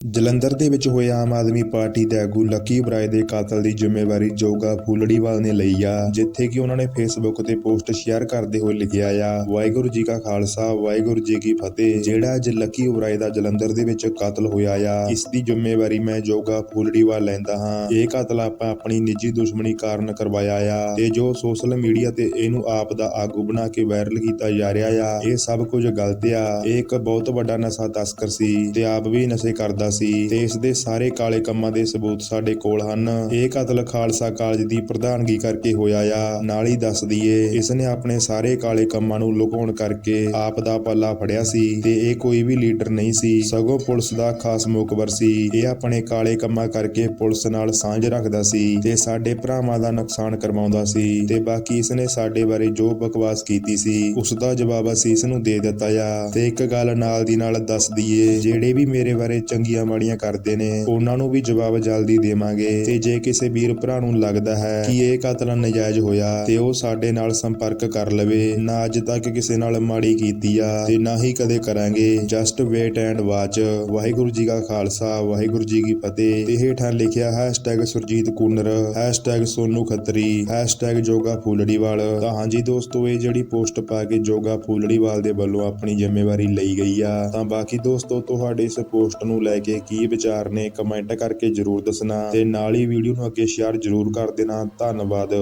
ਜਲੰਧਰ ਦੇ ਵਿੱਚ ਹੋਏ ਆਮ ਆਦਮੀ ਪਾਰਟੀ ਦੇ ਆਗੂ ਲੱਕੀ ਬਰਾਏ ਦੇ ਕਾਤਲ ਦੀ ਜ਼ਿੰਮੇਵਾਰੀ ਜੋਗਾ ਫੂਲੜੀਵਾਲ ਨੇ ਲਈ ਆ, ਜਿੱਥੇ ਕਿ ਉਹਨਾਂ ਨੇ ਫੇਸਬੁੱਕ ਤੇ ਪੋਸਟ ਸ਼ੇਅਰ ਕਰਦੇ ਹੋਏ ਲਿਖਿਆ ਆ, ਵਾਹਿਗੁਰੂ ਜੀ ਕਾ ਖਾਲਸਾ, ਵਾਹਿਗੁਰੂ ਜੀ ਕੀ ਫਤਿਹ। ਜਿਹੜਾ ਅੱਜ ਲੱਕੀ ਬਰਾਏ ਦਾ ਜਲੰਧਰ ਦੇ ਵਿੱਚ ਕਾਤਲ ਹੋਇਆ ਆ, ਇਸ ਦੀ ਜ਼ਿੰਮੇਵਾਰੀ ਮੈਂ ਜੋਗਾ ਫੂਲੜੀਵਾਲ ਲੈਂਦਾ ਹਾਂ। ਇਹ ਕਾਤਲ ਆਪਾਂ ਆਪਣੀ ਨਿੱਜੀ ਦੁਸ਼ਮਣੀ ਕਾਰਨ ਕਰਵਾਇਆ ਆ ਤੇ ਜੋ ਸੋਸ਼ਲ ਮੀਡੀਆ ਤੇ ਇਹਨੂੰ ਆਪ ਦਾ ਆਗੂ ਬਣਾ ਕੇ ਵਾਇਰਲ ਕੀਤਾ ਜਾ ਰਿਹਾ ਆ, ਇਹ ਸਭ ਕੁਝ ਗਲਤ ਆ। ਇਹ ਇੱਕ ਬਹੁਤ ਵੱਡਾ ਨਸ਼ਾ ਤਸਕਰ ਸੀ ਤੇ ਆਪ ਵੀ ਨਸ਼ੇ ਕਰਦਾ ਸੀ। ਤੇ ਇਸ ਦੇ ਸਾਰੇ ਕਾਲੇ ਕੰਮਾਂ ਦੇ ਸਬੂਤ ਸਾਡੇ ਕੋਲ ਹਨ। ਇਹ ਕਤਲ ਖਾਲਸਾ ਕਾਲਜ ਦੀ ਪ੍ਰਧਾਨਗੀ ਕਰਕੇ ਹੋਇਆ ਆ। ਨਾਲ ਹੀ ਦੱਸ ਦਈਏ ਇਸ ਨੇ ਆਪਣੇ ਸਾਰੇ ਕਾਲੇ ਕੰਮਾਂ ਨੂੰ ਲੁਕਾਉਣ ਕਰਕੇ ਆਪ ਦਾ ਪੱਲਾ ਫੜਿਆ ਸੀ ਤੇ ਇਹ ਕੋਈ ਵੀ ਲੀਡਰ ਨਹੀਂ ਸੀ। ਸਗੋਂ ਪੁਲਿਸ ਦਾ ਖਾਸ ਮੁਖਬਰ ਸੀ। ਇਹ ਆਪਣੇ ਕਾਲੇ ਕੰਮਾਂ ਕਰਕੇ ਪੁਲਿਸ ਨਾਲ ਸਾਂਝ ਰੱਖਦਾ ਸੀ ਤੇ ਸਾਡੇ ਭਰਾਵਾਂ ਦਾ ਨੁਕਸਾਨ ਕਰਵਾਉਂਦਾ ਸੀ ਤੇ ਬਾਕੀ ਇਸ ਨੇ ਸਾਡੇ ਬਾਰੇ ਜੋ ਬਕਵਾਸ ਕੀਤੀ ਸੀ, ਉਸ ਦਾ ਜਵਾਬ ਅਸੀਂ ਇਸ ਨੂੰ ਦੇ ਦਿੱਤਾ ਆ। ਤੇ ਇੱਕ ਗੱਲ ਨਾਲ ਦੀ ਨਾਲ ਦੱਸ ਦਈਏ, ਜਿਹੜੇ ਵੀ ਮੇਰੇ ਬਾਰੇ ਚੰਗੀਆਂ ਮਾੜੀਆਂ ਕਰਦੇ ਨੇ। ਉਹਨਾਂ ਨੂੰ ਵੀ ਜਵਾਬ ਜਲਦੀ ਦੇਵਾਂਗੇ। ਤੇ ਜੇ ਕਿਸੇ ਵੀਰ ਭਰਾ ਨੂੰ ਲੱਗਦਾ ਹੈ ਕਿ ਇਹ ਕਤਲ ਨਜਾਇਜ਼ ਹੋਇਆ, ਤੇ ਉਹ ਸਾਡੇ ਨਾਲ ਸੰਪਰਕ ਕਰ ਲਵੇ। ਨਾ ਅੱਜ ਤੱਕ ਕਿਸੇ ਨਾਲ ਮਾੜੀ ਕੀਤੀ ਆ, ਤੇ ਨਾ ਹੀ ਕਦੇ ਕਰਾਂਗੇ। Just wait and watch Waheguru ji ਕਾ ਖਾਲਸਾ, ਵਾਹਿਗੁਰੂ ਜੀ ਕੀ ਫਤਿਹ। ਤੇ ਹੇਠਾਂ ਲਿਖਿਆ hashtag Surjit Kooner hashtag Sonu Khatri hashtag Joga Phulriwal. ਤਾਂ ਹਾਂਜੀ ਦੋਸਤੋ, ਇਹ ਜਿਹੜੀ ਪੋਸਟ ਪਾ ਕੇ ਜੋਗਾ ਫੂਲੜੀਵਾਲ ਦੇ ਵੱਲੋਂ ਆਪਣੀ ਜ਼ਿੰਮੇਵਾਰੀ ਲਈ ਗਈ ਆ, ਤਾਂ ਬਾਕੀ ਦੋਸਤੋ, ਤੁਹਾਡੇ ਇਸ ਪੋਸਟ ਨੂੰ ਲੈ ਕੇ ਕੀ ਵਿਚਾਰ ਨੇ ਕਮੈਂਟ ਕਰਕੇ ਜਰੂਰ ਦੱਸਣਾ ਤੇ ਨਾਲ ਹੀ ਵੀਡੀਓ ਨੂੰ ਅੱਗੇ ਸ਼ੇਅਰ ਜਰੂਰ ਕਰ ਦੇਣਾ। ਧੰਨਵਾਦ।